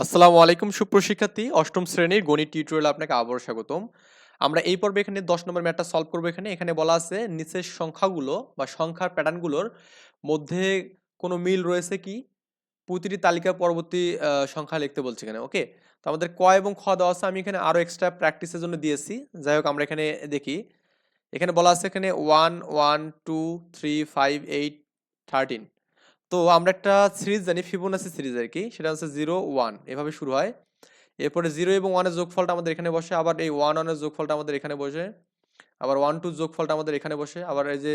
আসসালামু আলাইকুম সুপ্রশিক্ষার্থী অষ্টম শ্রেণির গণিত টিউটোরিয়াল আপনাকে আবারও স্বাগতম। আমরা এই পর্বে এখানে দশ নম্বর ম্যাটটা সলভ করব এখানে। এখানে বলা আছে, নিচের সংখ্যাগুলো বা সংখ্যার প্যাটার্নগুলোর মধ্যে কোনো মিল রয়েছে কি? প্রতিটি তালিকা পরবর্তী সংখ্যা লিখতে বলছে এখানে ওকে তো আমাদের ক এবং খ দেওয়া আছে, আমি এখানে আরও এক্সট্রা প্র্যাকটিসের জন্য দিয়েছি। যাই হোক, আমরা এখানে দেখি। এখানে বলা আছে এখানে one one two three five eight thirteen তো আমরা একটা সিরিজ জানি ফিবোনাসি সিরিজ আর কি, সেটা হচ্ছে জিরো ওয়ান, এভাবে শুরু হয়। এরপরে জিরো এবং ওয়ানের যোগফলটা আমাদের এখানে বসে, আবার এই ওয়ান ওয়ানের যোগফলটা আমাদের এখানে বসে, আবার ওয়ান টু যোগফলটা আমাদের এখানে বসে, আবার এই যে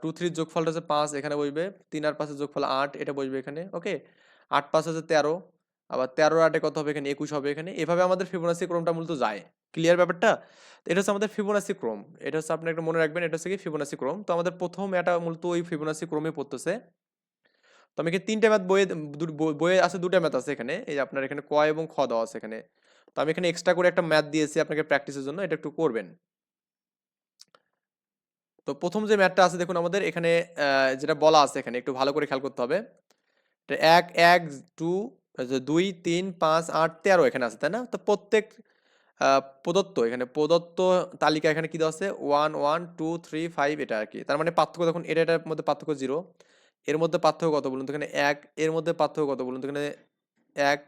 টু থ্রির যোগফলটা হচ্ছে পাঁচ, এখানে বসবে, তিন আর পাঁচের যোগফল আট, এটা বসবে এখানে, ওকে? আট পাঁচ হচ্ছে তেরো, আবার তেরো আটে কত হবে এখানে? একুশ হবে এখানে, এভাবে আমাদের ফিবোনাসি ক্রমটা মূলত যায়। ক্লিয়ার ব্যাপারটা? এটা হচ্ছে আমাদের ফিবোনাসি ক্রম, এটা হচ্ছে আপনি একটা মনে রাখবেন, এটা হচ্ছে কি ফিবোনাসি ক্রম, তো আমাদের প্রথম এটা মূলত ওই ফিবোনাসি ক্রমে পড়তেছে। তো আমি এখানে তিনটে ম্যাথ বইয়ে বইয়ে আছে দুটো ম্যাথ আছে এখানে। এই যে আপনার এখানে ক এবং খ দেওয়া আছে এখানে। তো আমি এখানে এক্সট্রা করে একটা ম্যাথ দিয়েছি আপনাকে প্র্যাকটিসের জন্য, এটা একটু করবেন। তো প্রথম যে ম্যাথটা আছে, দেখুন আমাদের এখানে যেটা বলা আছে এখানে, একটু ভালো করে খেয়াল করতে হবে। এক এক টু দুই, তিন, পাঁচ, আট, তেরো এখানে আছে, তাই না? তো প্রত্যেক প্রদত্ত এখানে, প্রদত্ত তালিকা এখানে কি দেওয়া আছে? One one two three five এটা আর কি। তার মানে পার্থক্য দেখুন, এটা, এটার মধ্যে পার্থক্য জিরো এর মধ্যে পার্থক্য কত বলুন তো? এখানে এক, এর মধ্যে পার্থক্য কত বলুন তো? এখানে এক,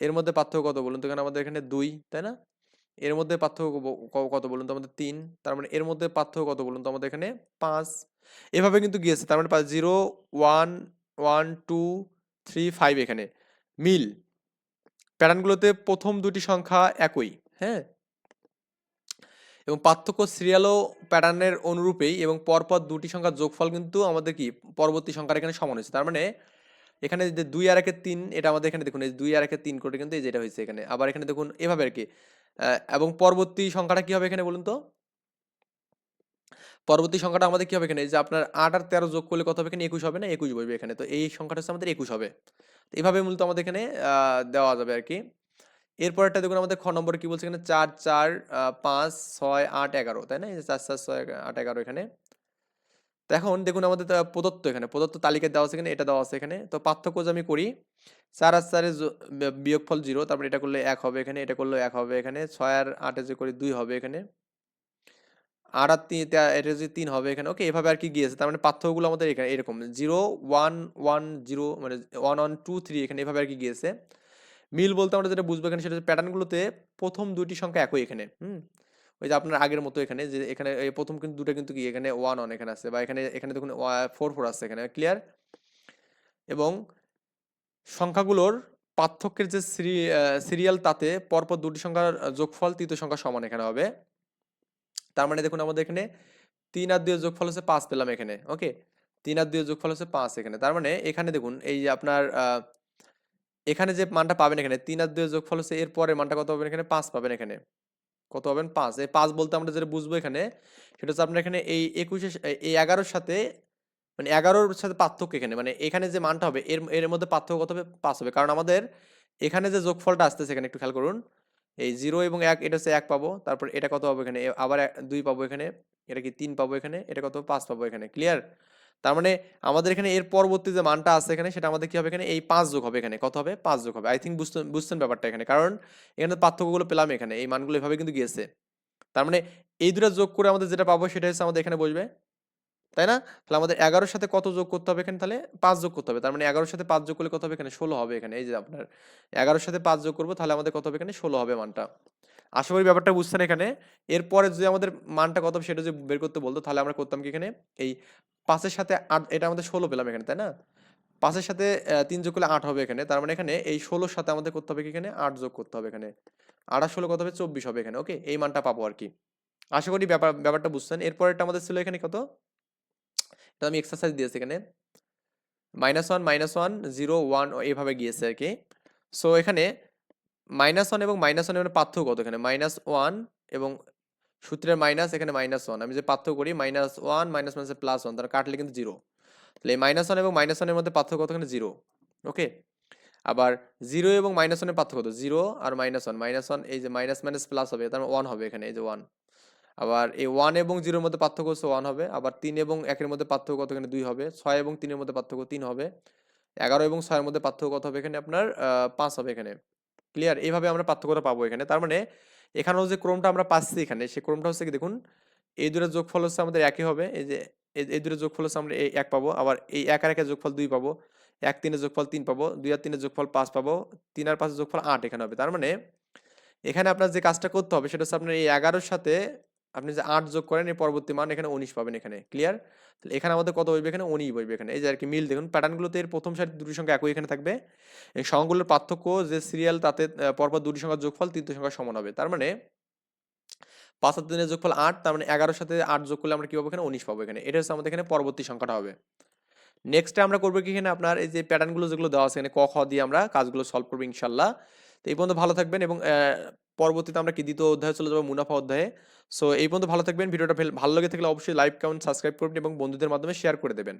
এর মধ্যে পার্থক্য কত বলুন তো? এখানে আমাদের এখানে দুই, তাই না? এর মধ্যে পার্থক্য কত বলুন তো? আমাদের তিন, তার মানে এর মধ্যে পার্থক্য কত বলুন তো? আমাদের এখানে পাঁচ। এভাবে কিন্তু গিয়েছে, তার মানে পাঁচ, zero, one one, two, three, five এখানে। মিল। প্যাটার্নগুলোতে প্রথম দুটি সংখ্যা একই হ্যাঁ? এবং পার্থক্য সিরিয়ালও প্যাটার্নের অনুরূপেই এবং পরপর দুটি সংখ্যার যোগফল কিন্তু আমাদের কি পরবর্তী সংখ্যার এখানে সমান হয়েছে। তার মানে এখানে যে দুই আর একের তিন, এটা আমাদের এখানে দেখুন, এই দুই আর একের তিন করে কিন্তু এই যেটা হয়েছে এখানে। আবার এখানে দেখুন, এভাবে আর কি। এবং পরবর্তী সংখ্যাটা কি হবে এখানে বলুন তো? পরবর্তী সংখ্যাটা আমাদের কি হবে এখানে? যে আপনার আট আর তেরো যোগ করলে কত হবে এখানে? একুশ হবে না? একুশ বসবে এখানে। তো এই সংখ্যাটা হচ্ছে আমাদের একুশ হবে। তো এইভাবে মূলত আমাদের এখানে দেওয়া যাবে আর কি। এরপরটা দেখুন, আমাদের খ নম্বর কি বলছে এখানে? চার চার পাঁচ, ছয়, আট, এগারো, তাই না? চার চার, ছয়, আট, এগারো এখানে। তো এখন দেখুন, আমাদের প্রদত্ত এখানে, প্রদত্ত তালিকা দেওয়া আছে এখানে, এটা দেওয়া আছে এখানে। তো পার্থক্য যে আমি করি, চার আর বি- বিয়োগফল জিরো, তারপরে এটা করলে এক হবে এখানে, এটা করলে এক হবে এখানে, ছয় আর আটে যে করি দুই হবে এখানে। আট আর তিন এটা যে তিন হবে এখানে, ওকে, এভাবে আর কি গিয়েছে, তার মানে পার্থক্যগুলো আমাদের এখানে, এরকম, জিরো, ওয়ান ওয়ান, জিরো মানে ওয়ান ওয়ান, টু, থ্রি এখানে এভাবে আর কি গিয়েছে। মিল বলতে আমরা যেটা বুঝব এখানে সেটা হচ্ছে প্যাটার্নগুলোতে প্রথম দুটি সংখ্যা একই এখানে, হুম? ওই যে আপনার আগের মতো এখানে যে এখানে প্রথম কিন্তু দুটো কিন্তু কি এখানে ওয়ান অন এখানে আছে বা এখানে এখানে দেখুন ফোর ফোর আছে এখানে ক্লিয়ার এবং সংখ্যাগুলোর পার্থক্যের যে সিরিয়াল তাতে পরপর দুটি সংখ্যার যোগফল তৃতীয় সংখ্যা সমান এখানে হবে। তার মানে দেখুন আমাদের এখানে তিন আর দুই যোগফল হচ্ছে পাঁচ পেলাম এখানে ওকে তিন আর দুই যোগফল হচ্ছে পাঁচ এখানে, তার মানে এখানে দেখুন এই যে আপনার এখানে যে মানটা পাবেন এখানে, তিন আর দুই যোগফল হচ্ছে, এর পরে মানটা কত পাবেন এখানে? পাঁচ পাবেন এখানে। কত পাবেন? পাঁচ। এই পাঁচ বলতে আমরা যেটা বুঝব এখানে, সেটা হচ্ছে আপনার এখানে এই একুশে এই এগারোর সাথে মানে এগারোর সাথে পার্থক্য এখানে। মানে এখানে যে মানটা হবে, এর এর মধ্যে পার্থক্য কত হবে? পাঁচ হবে। কারণ আমাদের এখানে যে যোগফলটা আসতেছে এখানে, একটু খেয়াল করুন। এই জিরো এবং এক, এটা হচ্ছে এক পাবো। তারপর এটা কত পাবো এখানে? আবার দুই পাবো এখানে। এটা কি তিন পাবো এখানে? এটা কত? পাঁচ পাবো এখানে। ক্লিয়ার? তার মানে আমাদের এখানে এর পরবর্তী যে মানটা আছে এখানে, সেটা আমাদের কি হবে এখানে? এই পাঁচ যোগ হবে এখানে। কত হবে? পাঁচ যোগ হবে। আই থিঙ্ক বুঝতে বুঝছেন ব্যাপারটা এখানে। কারণ এখানে পার্থক্যগুলো পেলাম এখানে। এই মানগুলো এভাবে কিন্তু গিয়েছে। তার মানে এই দুটো যোগ করে আমাদের যেটা পাবো সেটা হচ্ছে আমাদের এখানে বসবে। তাই না? তাহলে আমাদের এগারোর সাথে কত যোগ করতে হবে এখানে তাহলে? পাঁচ যোগ করতে হবে। তার মানে এগারোর সাথে পাঁচ যোগ করলে কত হবে এখানে? ষোলো হবে এখানে। এই যে আপনার এগারোর সাথে পাঁচ যোগ করব, তাহলে আমাদের কত হবে এখানে? ষোলো হবে মানটা। আশা করি ব্যাপারটা বুঝছেন এখানে। এরপরে যদি আমাদের মানটা কত সেটা যদি বের করতে বলতো, তাহলে আমরা করতাম কি এখানে? এই পাঁচের সাথে আট, এটা আমাদের ষোলো পেলাম এখানে, তাই না? পাঁচের সাথে তিন যোগ করলে আট হবে এখানে। তার মানে এখানে এই ষোলোর সাথে আমাদের করতে হবে কি এখানে? আট যোগ করতে হবে এখানে। আর ষোলো কত হবে? চব্বিশ হবে এখানে ওকে এই মানটা পাবো আর কি। আশা করি ব্যাপার, ব্যাপারটা বুঝছেন। এরপরেরটা আমাদের ছিল এখানে কত? এটা আমি এক্সারসাইজ দিয়েছি এখানে। Minus one minus one zero one এইভাবে গিয়েছে আর কি। সো এখানে মাইনাস ওয়ান এবং মাইনাস ওয়ানের মধ্যে পার্থক্য কত এখানে? মাইনাস ওয়ান এবং সূত্রের মাইনাস এখানে মাইনাস ওয়ান। আমি যে পার্থক্য করি, minus one, minus minus plus one তার কাটলে কিন্তু জিরো। তাহলে মাইনাস ওয়ান এবং মাইনাস ওয়ানের মধ্যে পার্থক্য কত এখানে? জিরো। ওকে? আবার জিরো এবং মাইনাস ওয়ানের পার্থক্য কত? জিরো আর মাইনাস ওয়ান। মাইনাস ওয়ান, এই যে মাইনাস মাইনাস প্লাস হবে, তার ওয়ান হবে এখানে, এই যে ওয়ান। আবার এই ওয়ান এবং জিরোর মধ্যে পার্থক্য হচ্ছে ওয়ান হবে, আবার তিন এবং একের মধ্যে পার্থক্য কত এখানে? দুই হবে। ছয় এবং তিনের মধ্যে পার্থক্য তিন হবে। এগারো এবং ছয়ের মধ্যে পার্থক্য কত হবে এখানে? আপনার পাঁচ হবে এখানে। ক্লিয়ার এইভাবে আমরা পার্থক্যটা পাবো এখানে। তার মানে এখানেও যে ক্রমটা আমরা পাচ্ছি এখানে। সেই ক্রমটা হচ্ছে কি দেখুন, এই দুটো যোগফল হচ্ছে আমাদের একই হবে। এই যে এই দুটোর যোগফল হচ্ছে আমরা এই এক পাবো। আবার এই এক আর একের যোগফল দুই পাবো। এক তিনের যোগফল তিন পাবো। দুই আর তিনের যোগফল পাঁচ পাবো। তিন আর পাঁচের যোগফল আট এখানে হবে। তার মানে এখানে আপনার যে কাজটা করতে হবে সেটা হচ্ছে আপনার এই এগারোর সাথে আপনি যে আট যোগ করেন এই পরবর্তী মান এখানে উনিশ পাবেন এখানে ক্লিয়ার তাহলে এখানে আমাদের কত বসবে? এখানে উনিশ বসবে এখানে। এই যে আর কি মিল দেখুন প্যাটার্নগুলোতে এর প্রথম সারি দুটি সংখ্যা একই এখানে থাকবে। এই সংখ্যাগুলোর পার্থক্য যে সিরিয়াল তাতে পরপর দুটি সংখ্যার যোগফল তৃতীয় সংখ্যা সমান হবে। তার মানে পাঁচ তিনের যোগফল আট, তার মানে এগারোর সাথে আট যোগ করলে আমরা কী পাবো? এখানে উনিশ পাবো এখানে। এটা হচ্ছে আমাদের এখানে পরবর্তী সংখ্যাটা হবে। নেক্সটে আমরা করব কি এখানে আপনার এই যে প্যাটার্নগুলো যেগুলো দেওয়া আছে এখানে ক, খ দিয়ে আমরা কাজগুলো সলভ করব ইনশাল্লাহ। তো এই পর্যন্ত ভালো থাকবেন এবং পরবর্তীতে আমরা কি দ্বিতীয় অধ্যায়ে চলে যাব মুনাফা অধ্যায়ে। সো এই পর্যন্ত ভালো থাকবেন, ভিডিওটা ভাল- ভালো লেগে থাকলে অবশ্যই লাইক, কমেন্ট, সাবস্ক্রাইব করবেন এবং বন্ধুদের মাধ্যমে শেয়ার করে দেবেন।